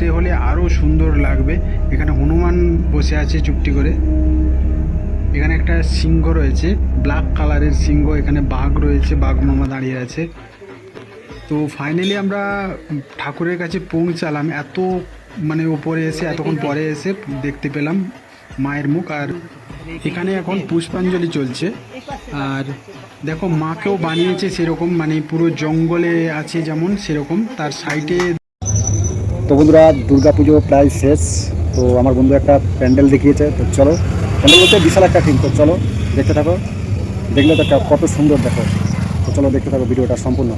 রাত্রে হলে আরও সুন্দর লাগবে। এখানে হনুমান বসে আছে চুপটি করে। এখানে একটা সিংহ রয়েছে ব্ল্যাক কালারের সিংহ। এখানে বাঘ রয়েছে, বাঘ মামা দাঁড়িয়ে আছে। তো ফাইনালি আমরা ঠাকুরের কাছে পৌঁছালাম। এত মানে ওপরে এসে, এতক্ষণ পরে এসে দেখতে পেলাম মায়ের মুখ। আর এখানে এখন পুষ্পাঞ্জলি চলছে। আর দেখো, মাকেও বানিয়েছে সেরকম মানে পুরো জঙ্গলে আছে যেমন সেরকম, তার সাইডে তো বন্ধুরা পুজো প্রায় শেষ। তো আমার বন্ধু একটা প্যান্ডেল দেখিয়েছে, তো চলো। প্যান্ডেল বলতে বিশাল একটা টিম তো চলো, দেখতে থাকো। দেখলে তো কত সুন্দর দেখো। তো চলো, দেখতে থাকো ভিডিওটা সম্পূর্ণ।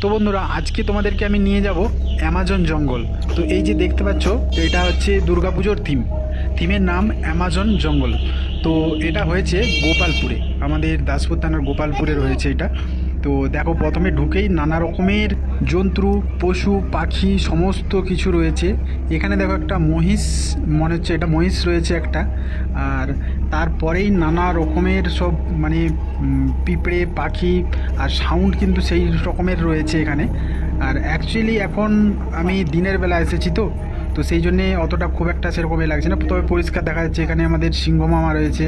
তো বন্ধুরা, আজকে তোমাদেরকে আমি নিয়ে যাব অ্যামাজন জঙ্গল। তো এই যে দেখতে পাচ্ছ, এটা হচ্ছে দুর্গাপুজোর থিম থিমের নাম অ্যামাজন জঙ্গল। তো এটা হয়েছে গোপালপুরে। আমাদের দাসপুর থানার গোপালপুরে রয়েছে এটা। তো দেখো, প্রথমে ঢুকেই নানা রকমের জন্তু, পশু, পাখি সমস্ত কিছু রয়েছে। এখানে দেখো একটা মহিষ, মনে হচ্ছে এটা মহিষ রয়েছে একটা। আর তারপরেই নানা রকমের সব মানে পিঁপড়ে, পাখি আর সাউন্ড কিন্তু সেই রকমের রয়েছে এখানে। আর অ্যাকচুয়ালি এখন আমি দিনের বেলা এসেছি তো। তো সেই জন্যে অতটা খুব একটা সেরকমই লাগছে না। তবে পরিষ্কার দেখা যাচ্ছে, এখানে আমাদের সিংহ মামা রয়েছে।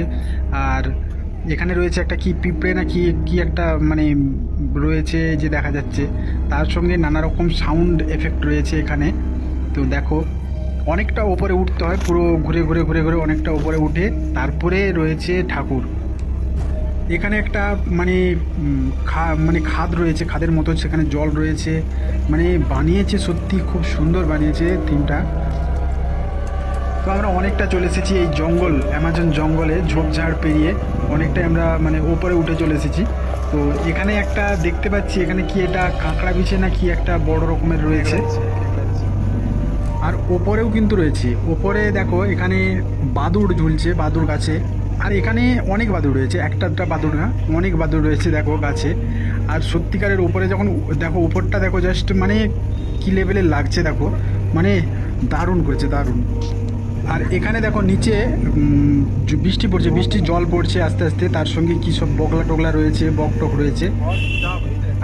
আর এখানে রয়েছে একটা কি পিঁপড়ে না কি কি একটা মানে রয়েছে যে দেখা যাচ্ছে। তার সঙ্গে নানা রকম সাউন্ড এফেক্ট রয়েছে এখানে। তো দেখো, অনেকটা ওপরে উঠতে হয়, পুরো ঘুরে ঘুরে ঘুরে ঘুরে অনেকটা ওপরে উঠে। তারপরে রয়েছে ঠাকুর। এখানে একটা মানে খা মানে খাদ রয়েছে, খাদের মতো সেখানে জল রয়েছে। মানে বানিয়েছে সত্যি খুব সুন্দর বানিয়েছে থিমটা। তো আমরা অনেকটা চলে এসেছি এই জঙ্গল, অ্যামাজন জঙ্গলে ঝোপঝাড় পেরিয়ে। অনেকটাই আমরা মানে ওপরে উঠে চলে এসেছি। তো এখানে একটা দেখতে পাচ্ছি, এখানে কি এটা কাঁকড়া বিছে না কি একটা বড় রকমের রয়েছে। আর ওপরেও কিন্তু রয়েছে। ওপরে দেখো, এখানে বাদুড় ঝুলছে, বাদুড় গাছে। আর এখানে অনেক বাদুড় রয়েছে, একটা দুটা বাদুড় না, অনেক বাদুড় রয়েছে দেখো গাছে। আর সত্যিকারের উপরে যখন দেখো উপরটা দেখো জাস্ট মানে কি লেভেলের লাগছে দেখো মানে দারুণ করেছে দারুণ। আর এখানে দেখো নিচে বৃষ্টি পড়ছে, বৃষ্টির জল পড়ছে আস্তে আস্তে, তার সঙ্গে কী সব বগলা টগলা রয়েছে, বক টক রয়েছে।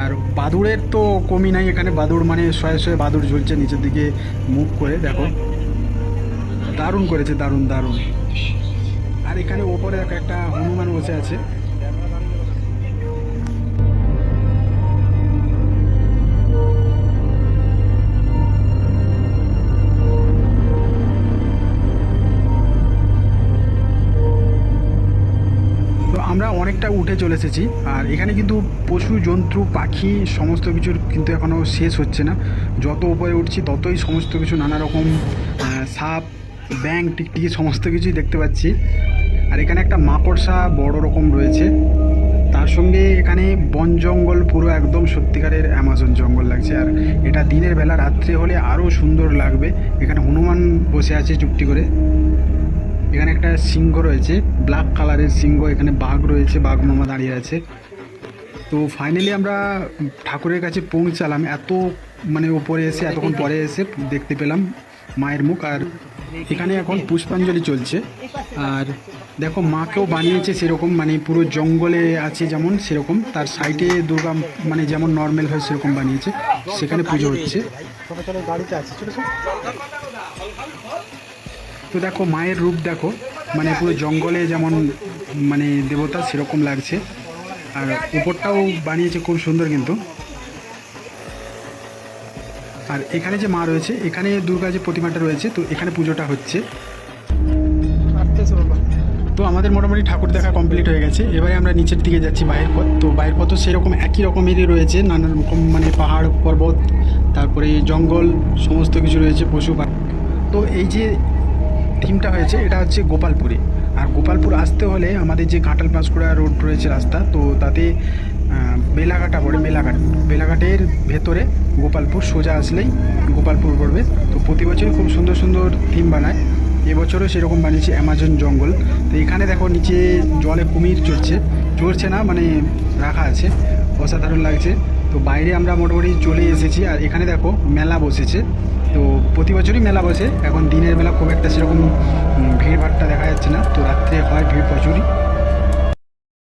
আর বাদুড়ের তো কমি নাই এখানে, বাদুড় মানে শয়ে শয়ে বাদুড় ঝুলছে নিচের দিকে মুখ করে, দেখো। দারুণ করেছে, দারুণ দারুণ। আর এখানে ওপরে একটা হনুমান বসে আছে। আমরা অনেকটা উঠে চলে এসেছি, আর এখানে কিন্তু পশু, জন্তু, পাখি সমস্ত কিছুর কিন্তু এখনও শেষ হচ্ছে না। যত উপরে উঠছি ততই সমস্ত কিছু নানা রকম সাপ ব্যাং টিকটিকি, সমস্ত কিছুই দেখতে পাচ্ছি। আর এখানে একটা মাকড়সা বড় রকম রয়েছে। তার সঙ্গে এখানে বন জঙ্গল পুরো একদম সত্যিকারের অ্যামাজন জঙ্গল লাগছে। আর এটা দিনের বেলা, রাত্রে হলে আরও সুন্দর লাগবে। এখানে হনুমান বসে আছে চুপটি করে। এখানে একটা সিংহ রয়েছে, ব্ল্যাক কালারের সিংহ। এখানে বাঘ রয়েছে, বাঘ মামা দাঁড়িয়ে আছে। তো ফাইনালি আমরা ঠাকুরের কাছে পৌঁছালাম। এত মানে ওপরে এসে, এতক্ষণ পরে এসে দেখতে পেলাম মায়ের মুখ। আর এখানে এখন পুষ্পাঞ্জলি চলছে। আর দেখো, মাকেও বানিয়েছে সেরকম মানে পুরো জঙ্গলে আছে যেমন সেরকম, তার সাইডে দুর্গা মানে যেমন নর্মাল হয় সেরকম বানিয়েছে। সেখানে পুজো হচ্ছে। তো দেখো, মায়ের রূপ দেখো মানে পুরো জঙ্গলে যেমন মানে দেবতা সেরকম লাগছে। আর উপরটাও বানিয়েছে খুব সুন্দর কিন্তু। আর এখানে যে মা রয়েছে, এখানে দুর্গা যে প্রতিমাটা রয়েছে, তো এখানে পুজোটা হচ্ছে। তো আমাদের মোটামুটি ঠাকুর দেখা কমপ্লিট হয়ে গেছে। এবারে আমরা নিচের দিকে যাচ্ছি বাইরের পথ। তো বাইরের পথও সেরকম একই রকমেরই রয়েছে, নানা রকম মানে পাহাড়, পর্বত, তারপরে জঙ্গল, সমস্ত কিছু রয়েছে, পশু তো এই যে থিমটা হয়েছে, এটা হচ্ছে গোপালপুরে। আর গোপালপুর আসতে হলে আমাদের যে ঘাটাল পাঁশকুড়া রোড রয়েছে রাস্তা, তো তাতে বেলাঘাটা পড়ে বেলাঘাট। বেলাঘাটের ভেতরে গোপালপুর সোজা আসলেই গোপালপুর পড়বে। তো প্রতি বছরই খুব সুন্দর সুন্দর থিম বানায়। এবছরও সেরকম বানিয়েছে অ্যামাজন জঙ্গল। তো এখানে দেখো নিচে জলে কুমির চড়ছে। চড়ছে না মানে রাখা আছে। অসাধারণ লাগছে। তো বাইরে আমরা মোটামুটি চলে এসেছি। আর এখানে দেখো মেলা বসেছে। তো প্রতি বছরই মেলা বসে। এখন দিনের বেলা খুব একটা সেরকম উম, ভিড়ভাট্টা দেখা যাচ্ছে না। তো রাত্রে হয় ভিড় প্রচুরই।